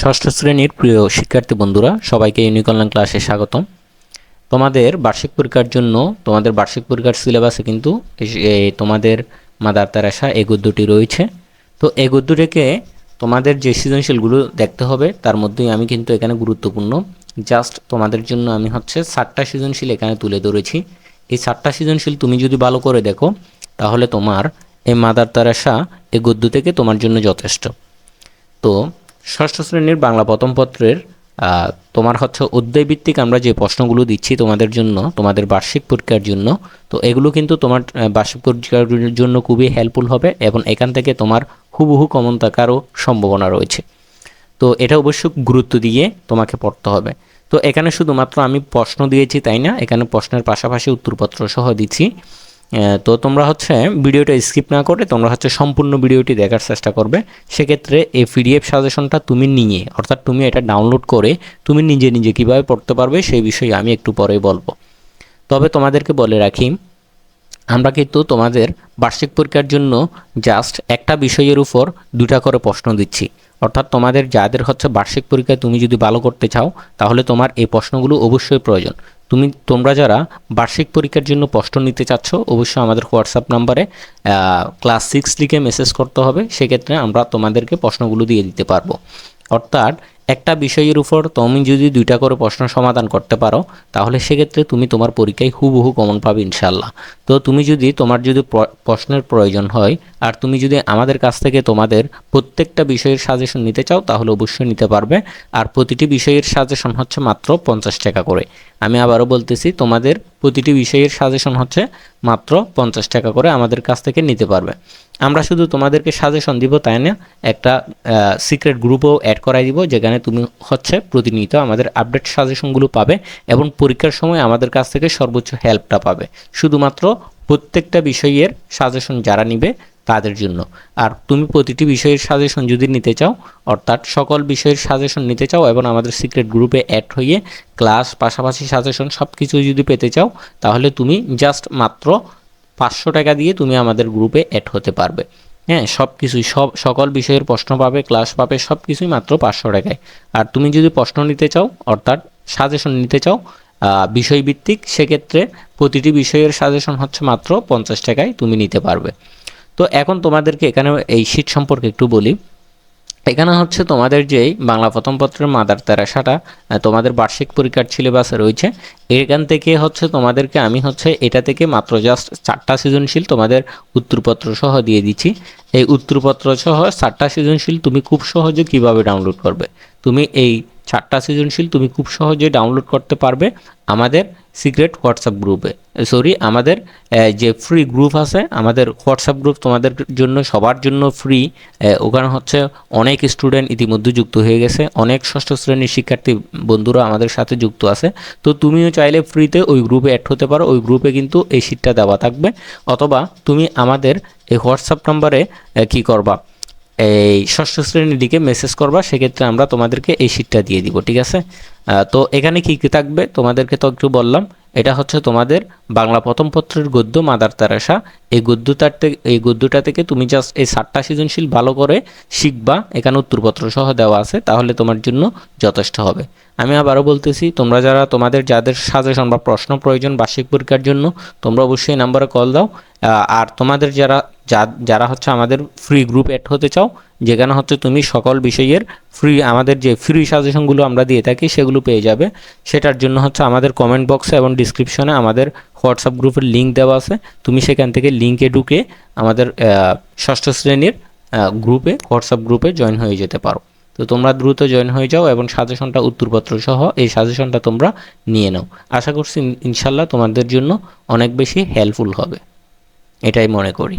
ষষ্ঠ শ্রেণির প্রিয় শিক্ষার্থী বন্ধুরা সবাইকে ইউনিকল্যাণ ক্লাসে স্বাগতম। তোমাদের বার্ষিক পরীক্ষার জন্য তোমাদের বার্ষিক পরীক্ষার সিলেবাসে কিন্তু এ, তোমাদের মাদার তারাসা এই গদ্যটি রয়েছে। তো এই গদ্যটিকে তোমাদের যে সৃজনশীলগুলো দেখতে হবে তার মধ্যেই আমি কিন্তু এখানে গুরুত্বপূর্ণ। জাস্ট তোমাদের জন্য আমি হচ্ছে ষাটটা সৃজনশীল এখানে তুলে ধরেছি। এই ষাটটা সৃজনশীল তুমি যদি ভালো করে দেখো তাহলে তোমার এই মাদার তারাসা এই গদ্য থেকে তোমার জন্য যথেষ্ট। তো ষষ্ঠ শ্রেণির বাংলা প্রথম পত্রের তোমার হচ্ছে অধ্যায়ভিত্তিক আমরা যে প্রশ্নগুলো দিচ্ছি তোমাদের জন্য, তোমাদের বার্ষিক পরীক্ষার জন্য, তো এগুলো কিন্তু তোমার বার্ষিক পরীক্ষার জন্য খুবই হেল্পফুল হবে এবং এখান থেকে তোমার হুবহু কমন থাকারও সম্ভাবনা রয়েছে। তো এটা অবশ্য গুরুত্ব দিয়ে তোমাকে পড়তে হবে। তো এখানে শুধুমাত্র আমি প্রশ্ন দিয়েছি তাই না? এখানে প্রশ্নের পাশাপাশি উত্তরপত্র সহ দিচ্ছি। তো তোমরা হচ্ছে ভিডিওটা স্কিপ না করে তোমরা হচ্ছে সম্পূর্ণ ভিডিওটি দেখার চেষ্টা করবে। সেক্ষেত্রে এই পিডিএফ সাজেশনটা তুমি নিয়ে, অর্থাৎ তুমি এটা ডাউনলোড করে তুমি নিজে নিজে কীভাবে পড়তে পারবে সেই বিষয়ে আমি একটু পরেই বলব। তবে তোমাদেরকে বলে রাখি, আমরা কিন্তু তোমাদের বার্ষিক পরীক্ষার জন্য জাস্ট একটা বিষয়ের উপর দুটা করে প্রশ্ন দিচ্ছি। অর্থাৎ তোমাদের যাদের হচ্ছে বার্ষিক পরীক্ষায় তুমি যদি ভালো করতে চাও, তাহলে তোমার এই প্রশ্নগুলো অবশ্যই প্রয়োজন। তুমি, তোমরা যারা বার্ষিক পরীক্ষার জন্য প্রশ্ন নিতে চাচ্ছ, অবশ্যই আমাদের হোয়াটসঅ্যাপ নাম্বারে ক্লাস সিক্স লিখে মেসেজ করতে হবে। সেক্ষেত্রে আমরা তোমাদেরকে প্রশ্নগুলো দিয়ে দিতে পারব। অর্থাৎ একটা বিষয়ের উপর তুমি যদি দুইটা করে প্রশ্ন সমাধান করতে পারো, তাহলে সেক্ষেত্রে তুমি তোমার পরীক্ষায় হুবহু কমন পাবে ইনশাল্লাহ তো তুমি যদি তোমার যদি প্রশ্নের প্রয়োজন হয়, আর তুমি যদি আমাদের কাছ থেকে তোমাদের প্রত্যেকটা বিষয়ের সাজেশন নিতে চাও, তাহলে অবশ্যই নিতে পারবে। আর প্রতিটি বিষয়ের সাজেশন হচ্ছে মাত্র পঞ্চাশ টাকা করে। আমি আবারও বলতেছি, তোমাদের প্রতিটি বিষয়ের সাজেশন হচ্ছে মাত্র পঞ্চাশ টাকা করে আমাদের কাছ থেকে নিতে পারবে। আমরা শুধু তোমাদেরকে সাজেশন দিব, তাই না? একটা সিক্রেট গ্রুপও অ্যাড করাই দিব, যেখানে তুমি হচ্ছে প্রতিনিয়ত আমাদের আপডেট সাজেশনগুলো পাবে এবং পরীক্ষার সময় আমাদের কাছ থেকে সর্বোচ্চ হেল্পটা পাবে। শুধুমাত্র প্রত্যেকটা বিষয়ের সাজেশন যারা নিবে তাদের জন্য। আর তুমি প্রতিটি বিষয়ের সাজেশন যদি নিতে চাও, অর্থাৎ সকল বিষয়ের সাজেশন নিতে চাও এবং আমাদের সিক্রেট গ্রুপে অ্যাড হয়ে ক্লাস পাশাপাশি সাজেশন সব কিছু যদি পেতে চাও, তাহলে তুমি জাস্ট মাত্র পাঁচশো টাকা দিয়ে তুমি আমাদের গ্রুপে অ্যাড হতে পারবে। হ্যাঁ সব কিছুই সব, সকল বিষয়ের প্রশ্ন পাবে ক্লাস পাবে সব কিছুই মাত্র পাঁচশো টাকায়। আর তুমি যদি প্রশ্ন নিতে চাও, অর্থাৎ সাজেশন নিতে চাও বিষয়ভিত্তিক, সেক্ষেত্রে প্রতিটি বিষয়ের সাজেশন হচ্ছে মাত্র পঞ্চাশ টাকায় তুমি নিতে পারবে। তো এখন তোমাদেরকে এখানে এই শীট সম্পর্কে একটু বলি। এখানে হচ্ছে তোমাদের যেই বাংলা প্রথম পত্রের মাদার তেরাসাটা তোমাদের বার্ষিক পরীক্ষার সিলেবাস রয়েছে। এখান থেকে হচ্ছে তোমাদেরকে আমি হচ্ছে এটা থেকে মাত্র জাস্ট চারটা সৃজনশীল তোমাদের উত্তরপত্র সহ দিয়ে দিচ্ছি। এই উত্তরপত্র সহ চারটা সৃজনশীল তুমি খুব সহজে কীভাবে ডাউনলোড করবে? তুমি এই চারটা সৃজনশীল তুমি খুব সহজে ডাউনলোড করতে পারবে আমাদের সিক্রেট হোয়াটসঅ্যাপ গ্রুপে সরি আমাদের যে ফ্রি গ্রুপ আছে, আমাদের হোয়াটসঅ্যাপ গ্রুপ তোমাদের জন্য, সবার জন্য ফ্রি ওখানে হচ্ছে অনেক স্টুডেন্ট ইতিমধ্যে যুক্ত হয়ে গেছে। অনেক ষষ্ঠ শ্রেণির শিক্ষার্থী বন্ধুরা আমাদের সাথে যুক্ত আছে। তো তুমিও চাইলে ফ্রিতে ওই গ্রুপে অ্যাড হতে পারো। ওই গ্রুপে কিন্তু এই সিটটা দেওয়া থাকবে। অথবা তুমি আমাদের এই হোয়াটসঅ্যাপ নাম্বারে কী করবা? এই ষষ্ঠ শ্রেণির দিকে মেসেজ করবা, সেক্ষেত্রে আমরা তোমাদেরকে এই সিটটা দিয়ে দিব, ঠিক আছে? তো এখানে কি কি থাকবে? তোমাদেরকে তো একটু বললাম, এটা হচ্ছে তোমাদের বাংলা প্রথম পত্রের গদ্য মাদার তারাসা এই গদ্যটার এই গদ্যটা থেকে তুমি জাস্ট এই সাতটা সৃজনশীল ভালো করে শিখবা, এখানে উত্তরপত্র সহ দেওয়া আছে, তাহলে তোমার জন্য যথেষ্ট হবে। আমি আবারও বলতেছি, তোমরা যারা তোমাদের যাদের সাজেশন বা প্রশ্ন প্রয়োজন বার্ষিক পরীক্ষার জন্য, তোমরা অবশ্যই নাম্বারে কল দাও। আর তোমাদের যারা যা- যারা হচ্ছে আমাদের ফ্রি গ্রুপ অ্যাড হতে চাও, যেখানে হচ্ছে তুমি সকল বিষয়ের ফ্রি আমাদের যে ফ্রি সাজেশনগুলো আমরা দিয়ে থাকি, সেগুলো পেয়ে যাবে। সেটার জন্য হচ্ছে আমাদের কমেন্ট বক্সে এবং ডিসক্রিপশনে আমাদের হোয়াটসঅ্যাপ গ্রুপের লিঙ্ক দেওয়া আছে। তুমি সেখান থেকে লিঙ্কে ঢুকে আমাদের ষষ্ঠ শ্রেণির গ্রুপে হোয়াটসঅ্যাপ গ্রুপে জয়েন হয়ে যেতে পারো। তো তোমরা দ্রুত জয়েন হয়ে যাও এবং সাজেশনটা উত্তরপত্র সহ এই সাজেশনটা তোমরা নিয়ে নাও। আশা করছি ইনশাল্লাহ তোমাদের জন্য অনেক বেশি হেল্পফুল হবে। এটাই মনে করি।